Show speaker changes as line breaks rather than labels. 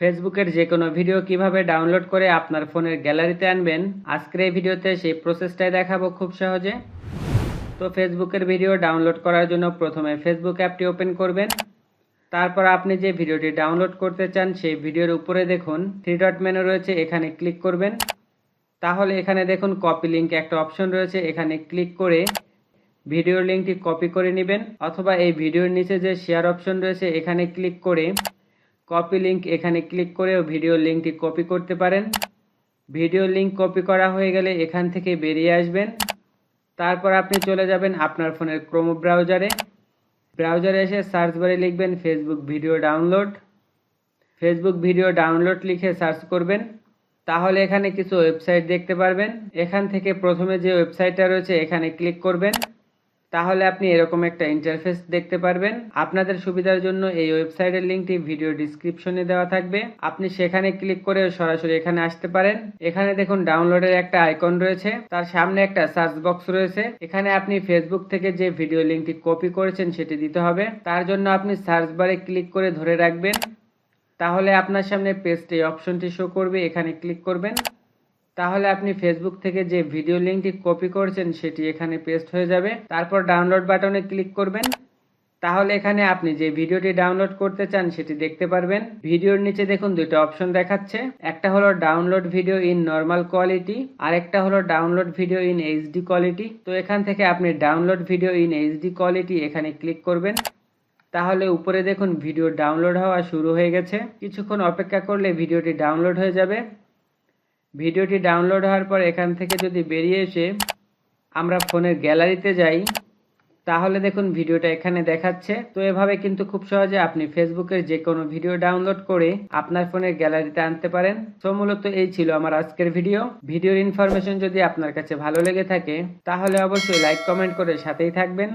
ফেসবুকের যে কোনো ভিডিও কীভাবে ডাউনলোড করে আপনার ফোনের গ্যালারিতে আনবেন, আজকের এই ভিডিওতে সেই প্রসেসটাই দেখাবো খুব সহজে। তো ফেসবুকের ভিডিও ডাউনলোড করার জন্য প্রথমে ফেসবুক অ্যাপটি ওপেন করবেন। তারপর আপনি যে ভিডিওটি ডাউনলোড করতে চান, সেই ভিডিওর উপরে দেখুন, থ্রি ডট মেনু রয়েছে, এখানে ক্লিক করবেন। তাহলে এখানে দেখুন, কপি লিঙ্ক একটা অপশন রয়েছে, এখানে ক্লিক করে ভিডিওর লিঙ্কটি কপি করে নেবেন। অথবা এই ভিডিওর নিচে যে শেয়ার অপশন রয়েছে, এখানে ক্লিক করে কপি লিঙ্ক এখানে ক্লিক করেও ভিডিওর লিঙ্কটি কপি করতে পারেন। ভিডিও লিঙ্ক কপি করা হয়ে গেলে এখান থেকে বেরিয়ে আসবেন। তারপর আপনি চলে যাবেন আপনার ফোনের ক্রোম ব্রাউজারে ব্রাউজারে এসে সার্চ বারে লিখবেন Facebook video download Facebook video download লিখে সার্চ করবেন। তাহলে এখানে কিছু ওয়েবসাইট দেখতে পারবেন। এখান থেকে প্রথমে যে ওয়েবসাইটটা রয়েছে এখানে ক্লিক করবেন। তাহলে আপনি এরকম একটা ইন্টারফেস দেখতে পারবেন। আপনাদের সুবিধার জন্য এই ওয়েবসাইটের লিঙ্কটি ভিডিও ডিসক্রিপশনে দেওয়া থাকবে। আপনি সেখানে ক্লিক করে সরাসরি এখানে আসতে পারেন। এখানে দেখুন ডাউনলোডের একটা আইকন রয়েছে। তার সামনে একটা সার্চ বক্স রয়েছে। এখানে আপনি ফেসবুক থেকে যে ভিডিও লিঙ্কটি কপি করেছেন সেটি দিতে হবে। তার জন্য আপনি সার্চ বারে ক্লিক করে ধরে রাখবেন। তাহলে আপনার সামনে পেজটি এই অপশনটি শো করবে। এখানে ক্লিক করবেন। তাহলে আপনি ফেসবুক থেকে যে ভিডিও লিঙ্কটি কপি করছেন, সেটি এখানে পেস্ট হয়ে যাবে। তারপর ডাউনলোড বাটনে ক্লিক করবেন। তাহলে এখানে আপনি যে ভিডিওটি ডাউনলোড করতে চান, সেটি দেখতে পারবেন। ভিডিওর নিচে দেখুন দুটো অপশন দেখাচ্ছে। একটা হলো download video in normal quality আর একটা হলো download video in HD quality তো এখান থেকে আপনি download video in HD quality এখানে ক্লিক করবেন। তাহলে উপরে দেখুন ভিডিও ডাউনলোড হওয়া শুরু হয়ে গেছে। কিছুক্ষণ অপেক্ষা করলে ভিডিওটি ডাউনলোড হয়ে যাবে। ভিডিওটি ডাউনলোড হওয়ার পর এখান থেকে যদি বেরিয়ে এসে আমরা ফোনের গ্যালারিতে যাই, তাহলে দেখুন ভিডিওটা এখানে দেখাচ্ছে। তো এভাবে কিন্তু খুব সহজে আপনি ফেসবুকের যে কোনো ভিডিও ডাউনলোড করে আপনার ফোনের গ্যালারিতে আনতে পারেন। তো মূলত এই ছিল আমার আজকের ভিডিও। ভিডিওর ইনফরমেশন যদি আপনার কাছে ভালো লেগে থাকে, তাহলে অবশ্যই লাইক, কমেন্ট করে সাথেই থাকবেন।